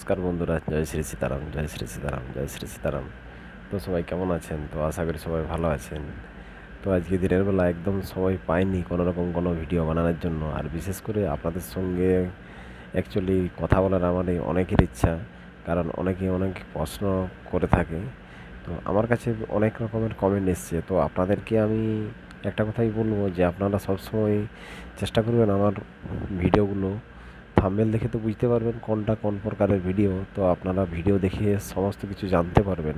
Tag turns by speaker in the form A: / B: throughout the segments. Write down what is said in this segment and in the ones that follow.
A: নমস্কার বন্ধুরা, জয় শ্রী সীতারাম, জয় শ্রী সীতারাম, জয় শ্রী সীতারাম। তো সবাই কেমন আছেন? তো আশা করি সবাই ভালো আছেন। তো আজকে দিনের বেলা একদম সময় পাইনি কোনো রকম কোনো ভিডিও বানানোর জন্য। আর বিশেষ করে আপনাদের সঙ্গে অ্যাকচুয়ালি কথা বলার আমার অনেকের ইচ্ছা, কারণ অনেকে অনেক প্রশ্ন করে থাকে। তো আমার কাছে অনেক রকমের কমেন্ট এসছে। তো আপনাদেরকে আমি একটা কথাই বলব যে আপনারা সবসময় চেষ্টা করবেন আমার ভিডিওগুলো থাম্বনেল দেখে তো বুঝতে পারবেন কোনটা কোন প্রকারের ভিডিও তো আপনারা ভিডিও দেখে সমস্ত কিছু জানতে পারবেন।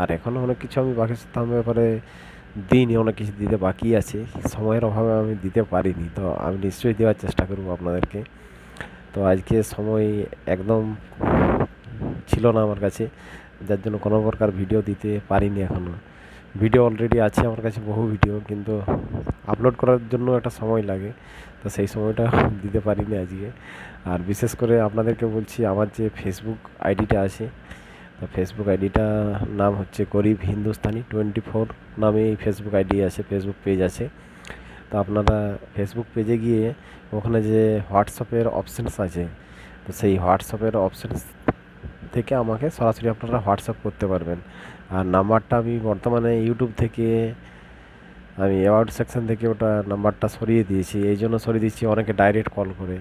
A: আর এখনও অনেক কিছু আমি বাকি পাকিস্তান ব্যাপারে দিইনি, অনেক কিছু দিতে বাকি আছে। সময়ের অভাবে আমি দিতে পারিনি, তো আমি নিশ্চয়ই দেওয়ার চেষ্টা করব আপনাদেরকে। তো আজকে সময় একদম ছিল না আমার কাছে, যার জন্য কোনো প্রকার ভিডিও দিতে পারিনি এখনও। ভিডিও অলরেডি আছে আমার কাছে, বহু ভিডিও, কিন্তু আপলোড করার জন্য একটা সময় লাগে। তো সেই সময়টা দিতে পারিনি আজকে। আর বিশেষ করে আপনাদেরকে বলছি, আমার যে ফেসবুক আইডিটা আছে, তো ফেসবুক আইডিটা নাম হচ্ছে গরিব হিন্দুস্তানি টোয়েন্টি ফোর নামে এই ফেসবুক আইডি আছে ফেসবুক পেজ আছে। তো আপনারা ফেসবুক পেজে গিয়ে ওখানে যে হোয়াটসঅ্যাপের অপশানস আছে, তো সেই হোয়াটসঅ্যাপের অপশানস থেকে আমাকে সরাসরি আপনারা হোয়াটসঅ্যাপ করতে পারবেন। আর নাম্বারটা আমি বর্তমানে ইউটিউব থেকে, আমি অ্যাওয়ার্ড সেকশন থেকে ওটা নাম্বারটা সরিয়ে দিয়েছি। এই জন্য সরিয়ে দিয়েছি, অনেকে ডাইরেক্ট কল করে।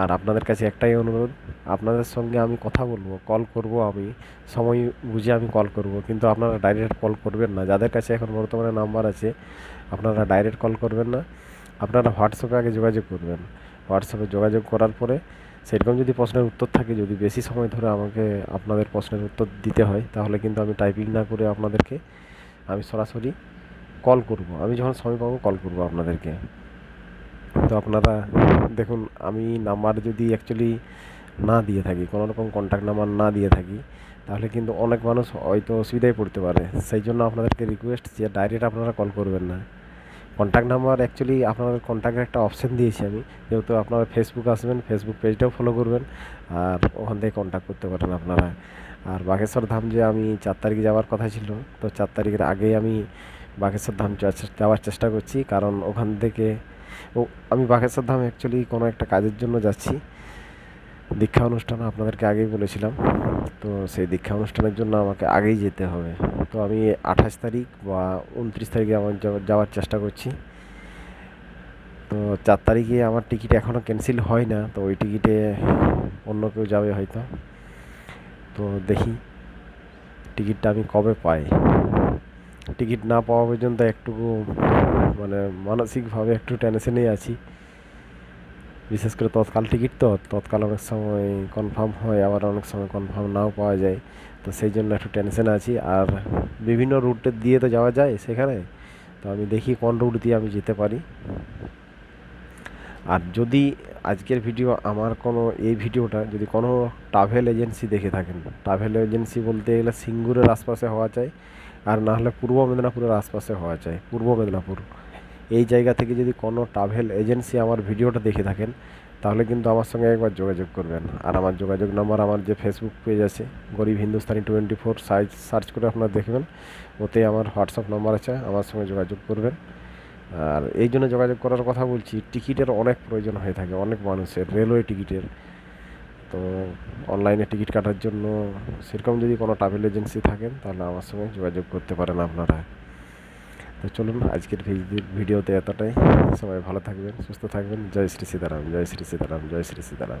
A: আর আপনাদের কাছে একটাই অনুরোধ, আপনাদের সঙ্গে আমি কথা বলব, কল করব আমি, সময় বুঝে আমি কল করব। কিন্তু আপনারা ডাইরেক্ট কল করবেন না। যাদের কাছে এখন বর্তমানে নাম্বার আছে, আপনারা ডাইরেক্ট কল করবেন না। আপনারা হোয়াটসঅ্যাপে আগে যোগাযোগ করবেন। হোয়াটসঅ্যাপে যোগাযোগ করার পরে সেরকম যদি প্রশ্নের উত্তর থাকে, যদি বেশি সময় ধরে আমাকে আপনাদের প্রশ্নের উত্তর দিতে হয়, তাহলে কিন্তু আমি টাইপিং না করে আপনাদেরকে আমি সরাসরি কল করব। আমি যখন সময় পাবো কল করব আপনাদেরকে। তো আপনারা দেখুন, আমি নাম্বার যদি অ্যাকচুয়ালি না দিয়ে থাকি, কোনো রকম কন্ট্যাক্ট নাম্বার না দিয়ে থাকি, তাহলে কিন্তু অনেক মানুষ হয়তো অসুবিধায় পড়তে পারে। সেই জন্য আপনাদেরকে রিকোয়েস্ট যে ডাইরেক্ট আপনারা কল করবেন না। কন্ট্যাক্ট নাম্বার অ্যাকচুয়ালি আপনাদের কন্ট্যাক্টের একটা অপশান দিয়েছি আমি। যেহেতু আপনারা ফেসবুক আসবেন ফেসবুক পেজটাও ফলো করবেন আর ওখান থেকে কন্ট্যাক্ট করতে পারেন আপনারা। আর বাঘেশ্বর ধাম যে আমি চার তারিখে যাওয়ার কথা ছিল, তো চার তারিখের আগেই আমি বাঘেশ্বর ধাম যাওয়ার চেষ্টা করছি। কারণ ওখান থেকে ও আমি বাঘেশ্বর ধাম অ্যাকচুয়ালি কোনো একটা কাজের জন্য যাচ্ছি। দীক্ষা অনুষ্ঠান আপনাদেরকে আগেই বলেছিলাম। তো সেই দীক্ষা অনুষ্ঠানের জন্য আমাকে আগেই যেতে হবে। তো আমি আঠাশ তারিখ বা উনত্রিশ তারিখে আমার যাওয়ার চেষ্টা করছি। তো চার তারিখে আমার টিকিট এখনও ক্যান্সেল হয় না, তো ওই টিকিটে অন্য কেউ যাবে হয়তো। তো দেখি টিকিটটা আমি কবে পাই। টিকিট না পাওয়া পর্যন্ত একটু মানে মানসিকভাবে একটু টেনশনেই আছি। বিশেষ করে তৎকাল টিকিট তো, তৎকাল অনেক সময় কনফার্ম হয়, আবার অনেক সময় কনফার্ম নাও পাওয়া যায়। তো সেই জন্য একটু টেনশন আছি। আর বিভিন্ন রুটে দিয়ে তো যাওয়া যায় সেখানে। তো আমি দেখি কোন রুট দিয়ে আমি যেতে পারি। আর যদি আজকের ভিডিও আমার কোনো, এই ভিডিওটা যদি কোনো ট্রাভেল এজেন্সি দেখে থাকেন। ট্রাভেল এজেন্সি বলতে গেলে সিঙ্গুরের আশপাশে হওয়া চাই। আর না হলে পূর্ব মেদিনীপুরের আশপাশে হওয়া চাই, পূর্ব মেদিনীপুর। এই জায়গা থেকে যদি কোনো ট্রাভেল এজেন্সি আমার ভিডিওটা দেখে থাকেন, তাহলে কিন্তু আমার সঙ্গে একবার যোগাযোগ করবেন। আর আমার যোগাযোগ নাম্বার আমার যে ফেসবুক পেজ আছে, গরিব Hindustani twenty four size search করে আপনারা দেখবেন। ওতে আমার হোয়াটসঅ্যাপ নাম্বার আছে, আমার সঙ্গে যোগাযোগ করবেন। আর এই জন্য যোগাযোগ করার কথা বলছি, টিকিটের অনেক প্রয়োজন হয়ে থাকে, অনেক মানুষের, রেলওয়ে টিকিটের। তো অনলাইনে টিকিট কাটার জন্য সেরকম যদি কোনো ট্রাভেল এজেন্সি থাকেন, তাহলে আমার সঙ্গে যোগাযোগ করতে পারেন আপনারা। তো চলুন, আজকের ভিডিওতে এতটাই। সবাই ভালো থাকবেন, সুস্থ থাকবেন। জয় শ্রী সীতারাম, জয় শ্রী সীতারাম, জয় শ্রী সীতারাম।